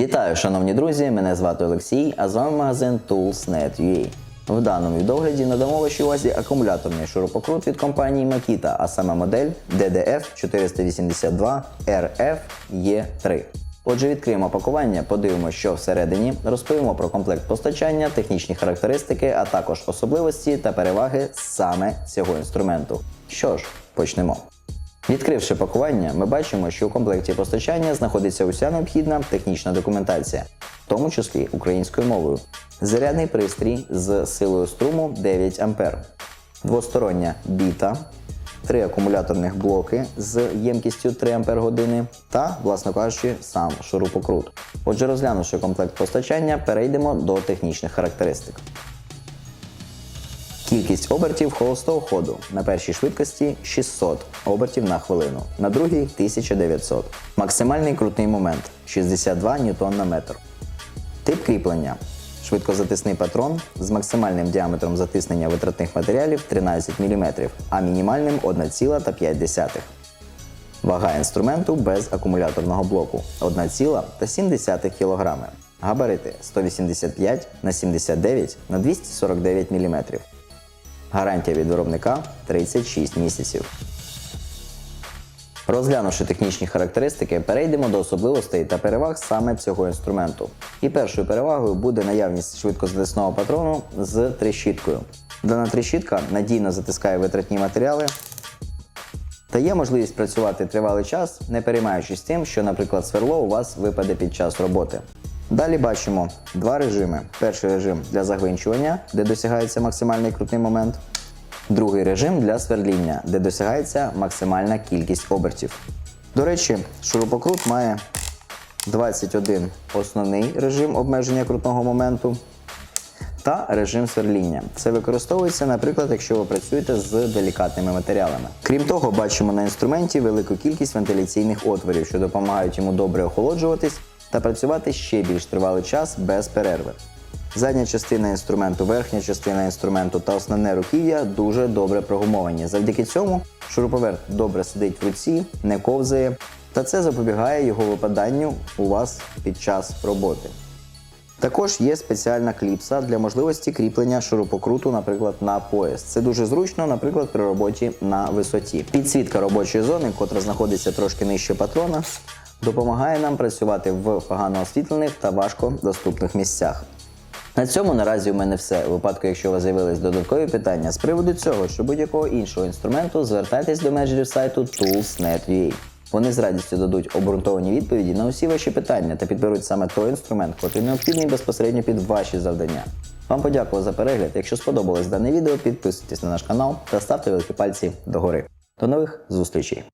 Вітаю, шановні друзі! Мене звати Олексій, а з вами магазин Tools.net.ua. В даному відогляді надамо вашій увазі акумуляторний шурупокрут від компанії Makita, а саме модель DDF 482 RF-E3. Отже, відкриємо пакування, подивимося, що всередині, розповімо про комплект постачання, технічні характеристики, а також особливості та переваги саме цього інструменту. Що ж, почнемо. Відкривши пакування, ми бачимо, що у комплекті постачання знаходиться уся необхідна технічна документація, в тому числі українською мовою. Зарядний пристрій з силою струму 9 А, двостороння біта, три акумуляторних блоки з ємкістю 3 Ах та, власно кажучи, сам шурупокрут. Отже, розглянувши комплект постачання, перейдемо до технічних характеристик. Кількість обертів холостого ходу на першій швидкості 600 обертів на хвилину, на другій 1900. Максимальний крутний момент 62 ньютон на метр. Тип кріплення. Швидкозатисний патрон з максимальним діаметром затиснення витратних матеріалів 13 мм, а мінімальним 1,5. Вага інструменту без акумуляторного блоку 1,7 кг. Габарити 185 на 79 на 249 мм. Гарантія від виробника 36 місяців. Розглянувши технічні характеристики, перейдемо до особливостей та переваг саме цього інструменту. І першою перевагою буде наявність швидкозатисного патрону з трещіткою. Дана трещітка надійно затискає витратні матеріали та є можливість працювати тривалий час, не переймаючись тим, що, наприклад, сверло у вас випаде під час роботи. Далі бачимо два режими. Перший режим для загвинчування, де досягається максимальний крутний момент. Другий режим для свердління, де досягається максимальна кількість обертів. До речі, шурупокрут має 21 основний режим обмеження крутного моменту та режим сверління. Це використовується, наприклад, якщо ви працюєте з делікатними матеріалами. Крім того, бачимо на інструменті велику кількість вентиляційних отворів, що допомагають йому добре охолоджуватись та працювати ще більш тривалий час без перерви. Задня частина інструменту, верхня частина інструменту та основне руків'я дуже добре прогумовані. Завдяки цьому шуруповерт добре сидить в руці, не ковзає, та це запобігає його випаданню у вас під час роботи. Також є спеціальна кліпса для можливості кріплення шурупокруту, наприклад, на пояс. Це дуже зручно, наприклад, при роботі на висоті. Підсвітка робочої зони, котра знаходиться трошки нижче патрона, допомагає нам працювати в погано освітлених та важко доступних місцях. На цьому наразі у мене все. У випадку, якщо у вас з'явились додаткові питання з приводу цього чи будь-якого іншого інструменту, звертайтесь до менеджерів сайту Tools.net.ua. Вони з радістю дадуть обґрунтовані відповіді на усі ваші питання та підберуть саме той інструмент, який необхідний безпосередньо під ваші завдання. Вам подякував за перегляд. Якщо сподобалось дане відео, підписуйтесь на наш канал та ставте великі пальці догори. До нових зустрічей!